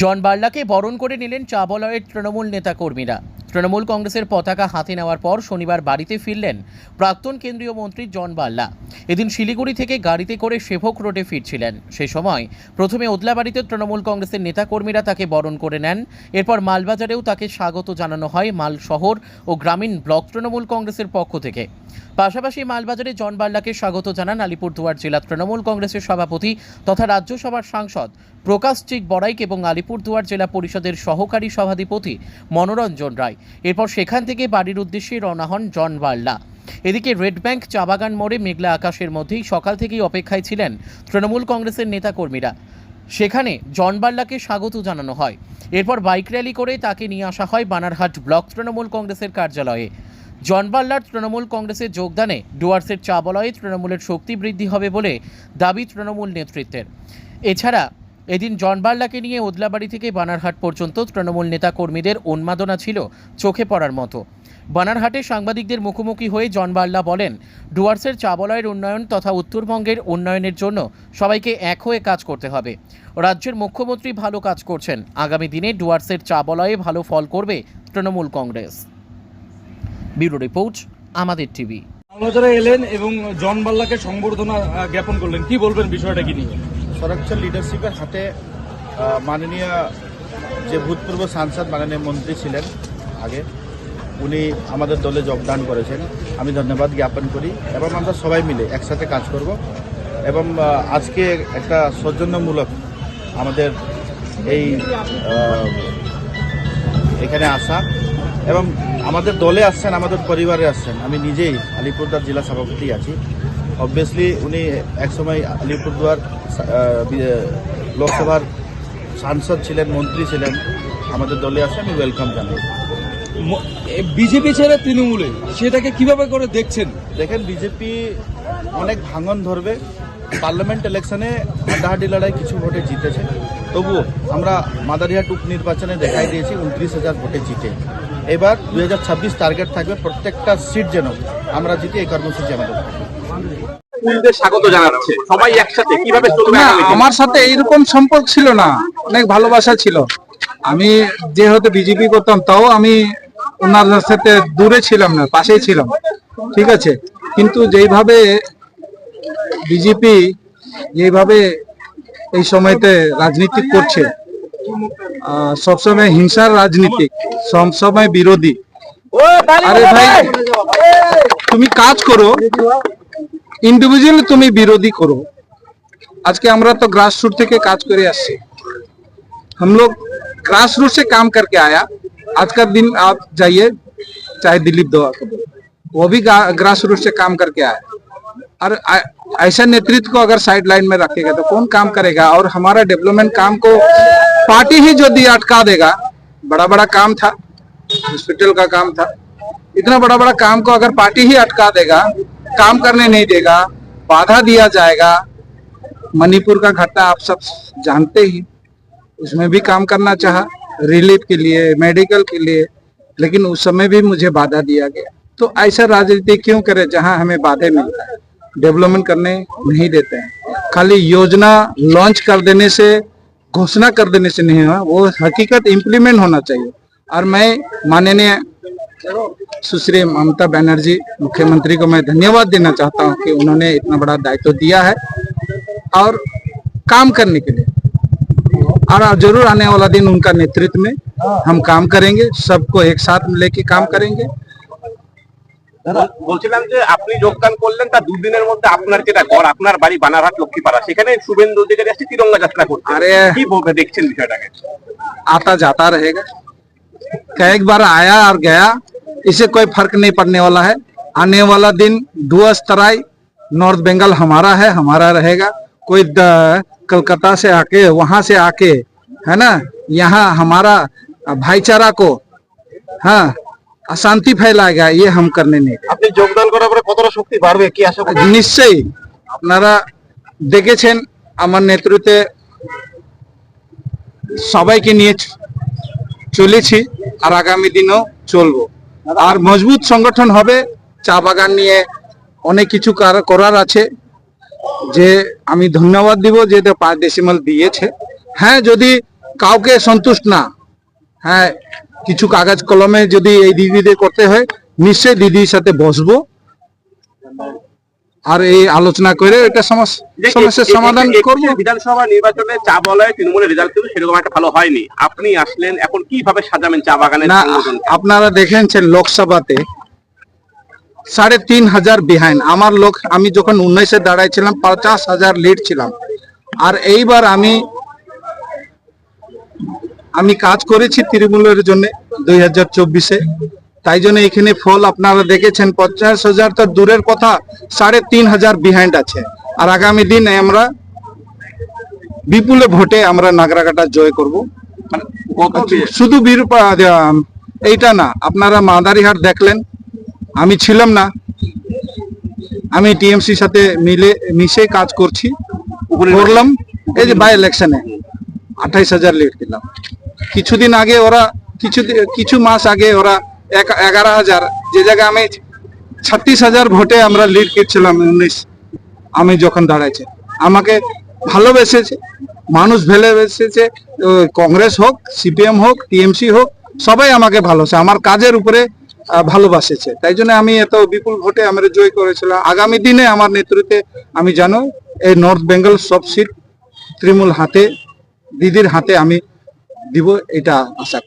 জন বার্লাকে বরণ করে নিলেন চাবলয়ের তৃণমূল নেতাকর্মীরা। তৃণমূল কংগ্রেসের পতাকা হাতে নেওয়ার পর শনিবার বাড়িতে ফিরলেন প্রাক্তন কেন্দ্রীয় মন্ত্রী জন বার্লা এদিন শিলিগুড়ি থেকে গাড়িতে করে সেভক রোডে ফিরছিলেন। সে সময় প্রথমে ওদলাবাড়িতে তৃণমূল কংগ্রেসের নেতাকর্মীরা তাকে বরণ করে নেন। এরপর মালবাজারেও তাকে স্বাগত জানানো হয় মাল শহর ও গ্রামীণ ব্লক তৃণমূল কংগ্রেসের পক্ষ থেকে। পাশাপাশি মালবাজারে জন বার্লাকে স্বাগত জানান আলিপুরদুয়ার জেলা তৃণমূল কংগ্রেসের সভাপতি তথা রাজ্যসভার সাংসদ প্রকাশ চিক বড়াইক এবং আলিপুরদুয়ার জেলা পরিষদের সহকারী সভাধিপতি মনোরঞ্জন রায়। এরপর সেখান থেকে বাড়ির উদ্দেশ্যে রওনা হন জন বার্লা। এদিকে রেড ব্যাংক চা বাগান মোড়ে মেঘলা আকাশের মধ্যেই সকাল থেকেই অপেক্ষায় ছিলেন তৃণমূল কংগ্রেসের নেতাকর্মীরা। সেখানে জন বার্লাকে স্বাগত জানানো হয়। এরপর বাইক র্যালি করে তাকে নিয়ে আসা হয় বানারহাট ব্লক তৃণমূল কংগ্রেসের কার্যালয়ে। জন বার্লার তৃণমূল কংগ্রেসের যোগদানে ডুয়ার্সের চাবলয়ে তৃণমূলের শক্তি বৃদ্ধি হবে বলে দাবি তৃণমূল নেতৃত্বের। এছাড়া এদিন জন বার্লাকে নিয়ে ওদলাবাড়ি থেকে বানারহাট পর্যন্ত তৃণমূল নেতা কর্মীদের উন্মাদনা ছিল চোখে পড়ার মতো। বানারহাটে সাংবাদিকদের মুখোমুখি হয়ে জন বার্লা বলেন, ডুয়ার্সের চাবলয়ের উন্নয়ন তথা উত্তরবঙ্গের উন্নয়নের জন্য সবাইকে এক হয়ে কাজ করতে হবে। রাজ্যের মুখ্যমন্ত্রী ভালো কাজ করছেন। আগামী দিনে ডুয়ার্সের চাবলয়ে ভালো ফল করবে তৃণমূল কংগ্রেস। ব্যুরো রিপোর্ট, আমাদের টিভি। মালবাজারে এলেন এবং জন বাল্লাকে সংবর্ধনা জ্ঞাপন করলেন। কি বলবেন বিষয়টা কি নিয়ে? স্বরাক্ষর লিডারশিপের হাতে মাননীয় যে ভূতপূর্ব সাংসদ মাননীয় মন্ত্রী ছিলেন আগে, উনি আমাদের দলে যোগদান করেছেন। আমি ধন্যবাদ জ্ঞাপন করি এবং আমরা সবাই মিলে একসাথে কাজ করব এবং আজকে একটা সৌজন্যমূলক আমাদের এই এখানে আসা এবং আমাদের দলে আসছেন, আমাদের পরিবারে আসছেন। আমি নিজেই আলিপুরদার জেলা সভাপতি আছি। অবভিয়াসলি উনি একসময় আলিপুরদুয়ার লোকসভার সাংসদ ছিলেন মন্ত্রী ছিলেন আমাদের দলে আসে আমি ওয়েলকাম জানাই। বিজেপি ছেড়ে তৃণমূলে সেটাকে কীভাবে করে দেখছেন? দেখেন বিজেপি অনেক ভাঙন ধরবে। পার্লামেন্ট ইলেকশনে হাড্ডাহাড্ডি লড়াই কিছু ভোটে জিতেছে। তবুও আমরা মাদারিহাট উপনির্বাচনে দেখাই দিয়েছি উনত্রিশ হাজার ভোটে জিতে। এবার দু হাজার ছাব্বিশ টার্গেট থাকবে প্রত্যেকটা সিট যেন আমরা জিতে এই কর্মসূচি আমাদের। স্বাগত জানাচ্ছে। সবাই একসাথে কীভাবে? আমার সাথে এইরকম সম্পর্ক ছিল না। অনেক ভালোবাসা ছিল। আমি যেহেতু বিজেপি করতাম তাও আমি ওনার সাথে দূরে ছিলাম না পাশেই ছিলাম। ঠিক আছে? কিন্তু যেইভাবে বিজেপি যেইভাবে এই সময়তে রাজনীতি করছে সবসময় হিংসার রাজনীতি সবসময় বিরোধী আরে ভাই তুমি কাজ করো ইন্ডিভিজুয়ালি তুমি বিরোধী করো আজকে আমরা तो ग्रास रूट থেকে কাজ করে আসছি हम लोग ग्रास रूट से काम करके आया आज का दिन आप जाइए चाहे दिलीप दवा को वो भी ग्रास रूट से काम करके आया और ऐसा नेतृत्व को अगर साइड लाइन में रखेगा तो कौन काम करेगा? और हमारा डेवलपमेंट काम को पार्टी ही जो दिया अटका देगा बड़ा बड़ा काम था हॉस्पिटल का काम था, इतना बड़ा बड़ा काम को अगर पार्टी ही अटका देगा, काम करने नहीं देगा, बाधा दिया जाएगा, मणिपुर का घटना आप सब जानते ही, उसमें भी काम करना चाहा रिलीफ के लिए मेडिकल के लिए, लेकिन उस समय भी मुझे बाधा दिया गया। तो ऐसा राजनीति क्यों करे जहाँ हमें बाधे मिलता है? डेवलपमेंट करने नहीं देते हैं। खाली योजना लॉन्च कर देने से, घोषणा कर देने से नहीं हुआ वो हकीकत इम्प्लीमेंट होना चाहिए। और मैं माननीय सुश्री ममता बनर्जी, मुख्यमंत्री को मैं धन्यवाद देना चाहता हूँ कि उन्होंने इतना बड़ा दायित्व दिया है और काम करने के लिए। और ज़रूर आने वाला दिन उनका नेतृत्व में हम काम करेंगे, सबको एक साथ लेके काम करेंगे। বলছিলাম যে আপনি যোগদান করলেন তার দুদিনের মধ্যে আপনার যেটা ঘর আপনার বাড়ি বানারহাট লক্ষ্মীপাড়া সেখানে শুভেন্দু অধিকারী আসছে তিরঙ্গা যাত্রা করতে আরে কি বলবে দেখছেন বিষয়টাকে आता जाता रहेगा कई बार आया और गया इससे कोई फर्क नहीं पड़ने वाला है आने वाला दिन डुअस तराई नॉर्थ बंगाल हमारा है हमारा रहेगा कोई द- कलकत्ता से आके वहां से आके है ना यहाँ हमारा भाईचारा को हाँ অশান্তি ফেলাগা ইয়ে হাম কারণে নেই আপনি যোগদান করার পরে কতটা শক্তি বাড়বে কি আশা নিশ্চয়ই আপনারা দেখেছেন আমার নেতৃত্বে সবাইকে নিয়ে চলেছি আর আগামী দিনও চলবো। আর মজবুত সংগঠন হবে চা বাগান নিয়ে অনেক কিছু করার আছে। যে আমি ধন্যবাদ দিব যে পাঁচ দেশিমাল দিয়েছে। হ্যাঁ যদি কাউকে সন্তুষ্ট না হ্যাঁ কিছু কাগজ কলমে যদি এই দিদিদের করতে হয় নিশ্চয়ই দিদির সাথে বসবো। আর এই আলোচনা করে এটা সমস্যার সমাধান করব। বিধানসভা নির্বাচনে চা বলয়ে তৃণমূলের রেজাল্ট কিন্তু সেরকম একটা ভালো হয়নি। আপনি আসলেন এখন কীভাবে সাজাবেন চা বাগানের না আপনারা দেখেছেন লোকসভাতে সাড়ে তিন হাজার বিহাইন্ড আমার লোক আমি যখন উনিশে দাঁড়াইছিলাম পঞ্চাশ হাজার লিড ছিলাম। আর এইবার আমি আমি কাজ করেছি তৃণমূলের জন্য দুই হাজার চব্বিশে। তাই জন্য এখানে ফল আপনারা দেখেছেন পঞ্চাশ হাজার তো দূরের কথা সাড়ে তিন হাজার বিহাইন্ড আছে। আর আগামী দিনে আমরা বিপুলে ভোটে আমরা নাগরাকাটা জয় করব। মানে শুধু এইটা না আপনারা মাদারিহাট দেখলেন আমি ছিলাম না। আমি টিএমসি সাথে মিলে মিশে কাজ করছি। করলাম এই যে বাই ইলেকশনে আঠাইশ হাজার লিড দিলাম কিছুদিন আগে ওরা, কিছু কিছু মাস আগে ওরা এক- এগারো হাজার, যে জায়গায় আমি ছাত্রিশ হাজার ভোটে আমরা লিড করছিলাম উনিশ, আমি যখন দাঁড়াইছে। আমাকে ভালোবেসেছে, মানুষ ভালোবেসেছে কংগ্রেস হোক, সিপিএম হোক, টিএমসি হোক, সবাই আমাকে ভালোবাসে, আমার কাজের উপরে ভালোবাসেছে। তাই জন্য আমি এত বিপুল ভোটে আমরা জয় করেছিলাম। আগামী দিনে আমার নেতৃত্বে আমি জানো, এই নর্থ বেঙ্গল সব সিট তৃণমূল হাতে, দিদির হাতে আমি দিব এটা আশা।